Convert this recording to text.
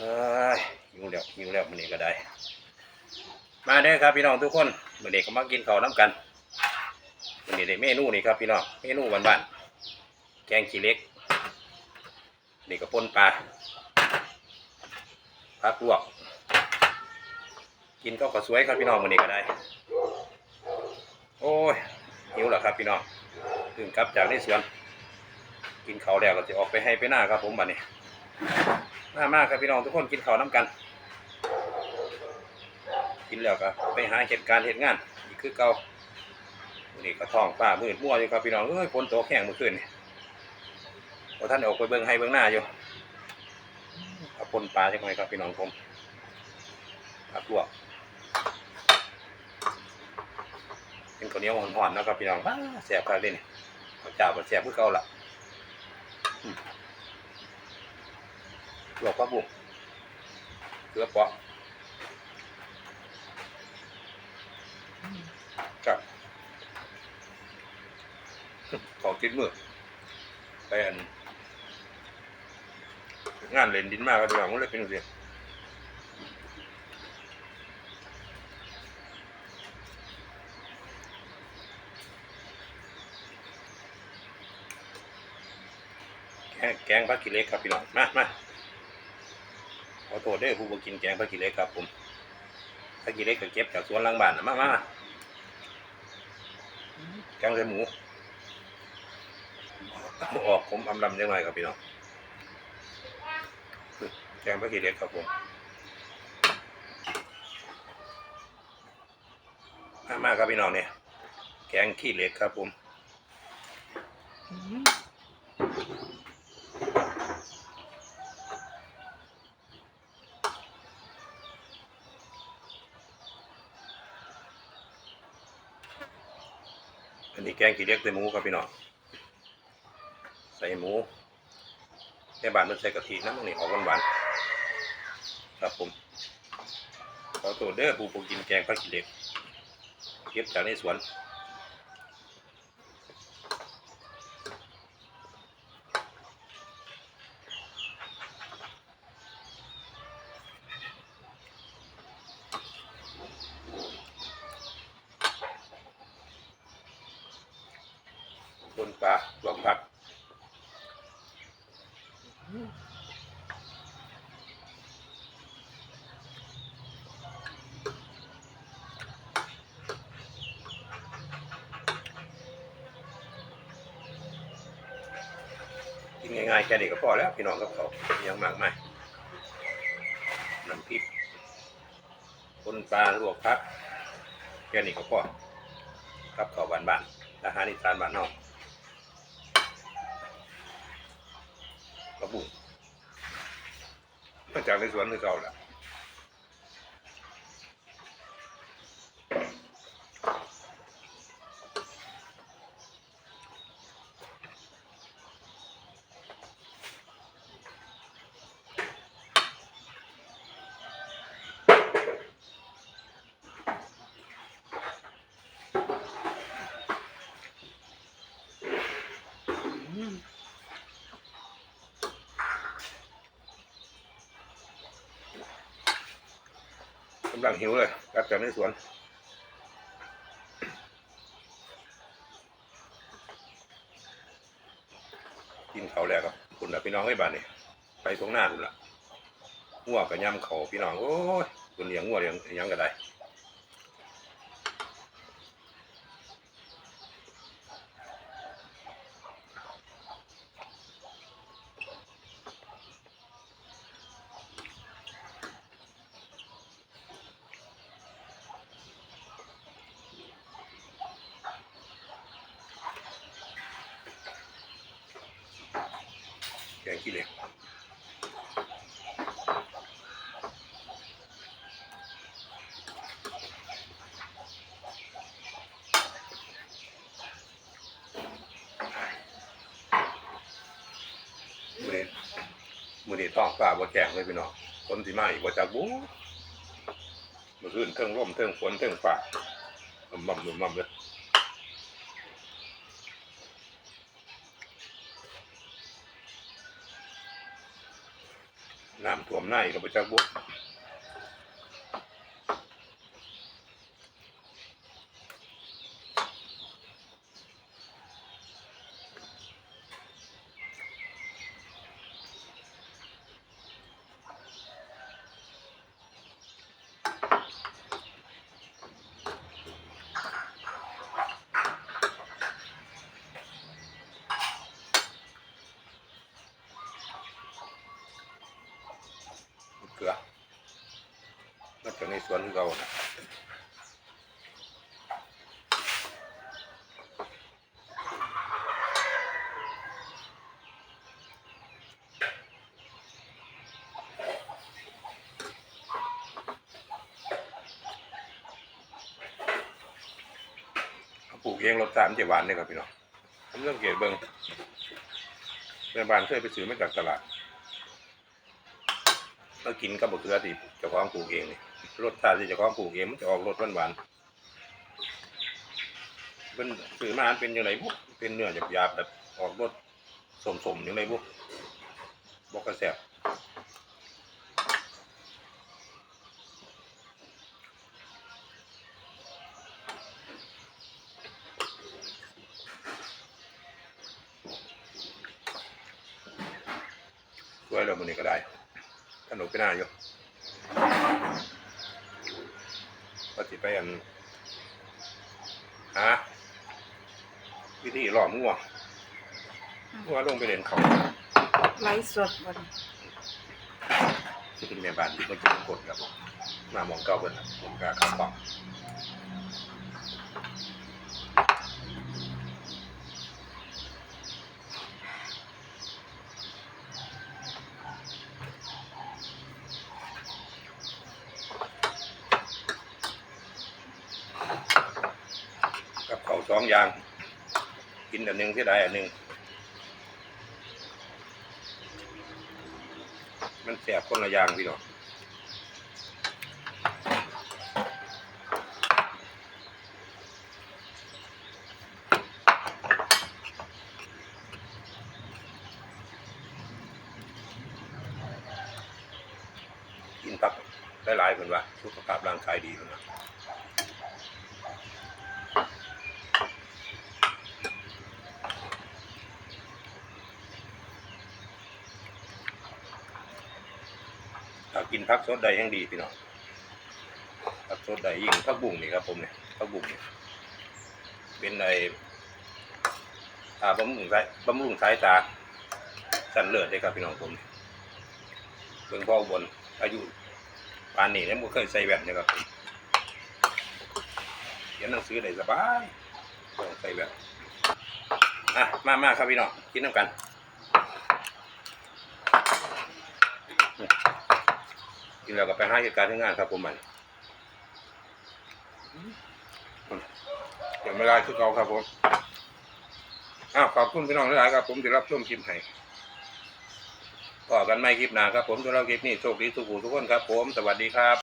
เอ้ยหิวแล้วหิวแล้วมื้อนี้ก็ได้ มาเด้อครับพี่น้องทุกคนมื้อนี้ก็มากินข้าวน้ำกันมื้อนี้ได้เมนูนี่ครับพี่น้องเมนูบ้านๆแกงขี้เล็กนี่ก็ป่นปลาผักลวก กินก็ก็สวยครับพี่น้องมื้อนี้ก็ได้ โอ้ยหิวแล้วครับพี่น้องถึงกลับจากในสวน กินข้าวแล้วก็จะออกไปให้ไปหน้าครับผมบัดนี้ มามากครับพี่น้องทุกคนกินข้าวน้ำกัน กินแล้วก็ไปหาเหตุการณ์เหตุงานอีกคือเก่านนี้ก็ท้องฟ้ามืดมั่วอยู่ครับพี่น้องเอ้ยฝนตกแห้งเมื่อคืนนี่พอท่านออกไปเบิ่งให้เบิ่งหน้าอยู่เอาปนปลาใช่ไหมครับพี่น้องผมผักลวกเป็นข้าวเหนียวห่อนๆนะครับพี่น้องว้าแซ่บครับเด่นี่ข้าวเจ้าก็แซ่บคือเก่าละ หลวกปลาบุกเกลือเปาะครับของติดมือไปอันงานเล่นดินมากก็ดีกว่ามันเลยเป็นเสียแกงแกงผักกิเล็กครับพี่น้องมามา อโทษเด้ผู้บกินแกงผักกีเล็กครับผมผักกีเล็กก็เก็บจากสวนหลังบ้านนะมามาแกงใส่หมูออกผมอำลำยังไงครับพี่น้องแกงผักกีเล็กครับผมมามาครับพี่น้องเนี่ยแกงขี้เหล็กครับผม อันนี้แกงขี้เล็กใส่หมูครับพี่น้องใส่หมูแม่บ้านมันใส่กะทิน้ำมันนี่ออกหวานๆครับผมขอตัวเด้อผู้ผู้กินแกงผักขี้เล็กเก็บจากในสวน ปลาลวกผักกินง่ายๆแค่นี้ก็พอแล้วพี่น้องกับเขายังมากมายน้ำพริกบนปลาลวกผักแค่นี้ก็พอครับเขาวบ้านๆอาหารอีสานบ้านนอก กระ บุงมาจากในสวนคือเก่าแหละำลังหิวเลยกลับจากในสวนกินเขาแล้วครับคุณนะพี่น้องไอ้บ้านนี่ไปตรงหน้าคุณละหัวกับยำเขาพี่น้องโอ้ยคุณเลี้ยงหัวเลี้ยงยังก็ได้แกงขี้เหล็กมือนี้มื อนี้ท้องฟ้าบ่แจ้งเลยพี่น้องฝนสิมาอีกว่าจากบูเมื่อคืนเทิงร่มเทิงฝนเทิงฟ้าลมบ่มมบ่มเลยน้ำท่วมหน้าอีกว่าจากบุกเกลือมาจากใน สวนของเรานะเขาปลูกเองรสชาติมันจะหวานเลยครับพี่น้องผมเรื่องเกตเบิ้งแม่บ้านเคยไปซื้อมาจากตลาดเรากินกับบะเขือที่เจ้าของปลูกเองนี่ รสชาติที่เจ้าของปลูกเองมันจะออกรสหวานๆเป็นสื่อมาอันเป็นยังไงบุกเป็นเนื้อหยาบๆแบบออกรสสมๆยังไงบุบอกกระแสบช่วยเรามันนี้ก็ได้ขนมไปหน้าอยู่ ก็จิไปอันหาวิธีหล่อมงัวงัวลงไปเล่นเขาไลฟ์สดวันที่เป็นแม่บ้านที่มากินกดครับผมมามองเก้าเพิ่นน่ะผมกล้าขับปอกกับเขาว สองอย่าง กินอันหนึ่งที่ใดอันหนึ่งมันแสบคนละอย่างพี่น้องกินผักหลายๆคนว่าสุขภาพร่างกายดีนว่ ถ้ากินผักสดได้ยังดีพี่น้องผักสดได้ยิ่งผักบุ้งนี่ครับผมเนี่ยผักบุ้งนี่เป็นในอ่าบำรุงสายบำรุงสายตาสันเลือดได้ครับพี่น้องผมเบิ่งพ่อบนอายุปานนี้เนี่ยผมเคยใส่แว่นนะครับเขียนหนังสือได้สบายใส่แว่นอะมามาครับพี่น้องกินน้ำกัน กินแล้วก็ไปห้เหตุการณ์ที่งานครับผมมันยังไม่ได้คือเก่าครับผมอ้าวขอบคุณพี่น้องหลายครับผมที่รับชมคลิปให้ต่อกันไม่คลิปหนาครับผมสำหรับคลิปนี้โชคดีทุกผู้ทุกคนครับผม สวัสดีครับ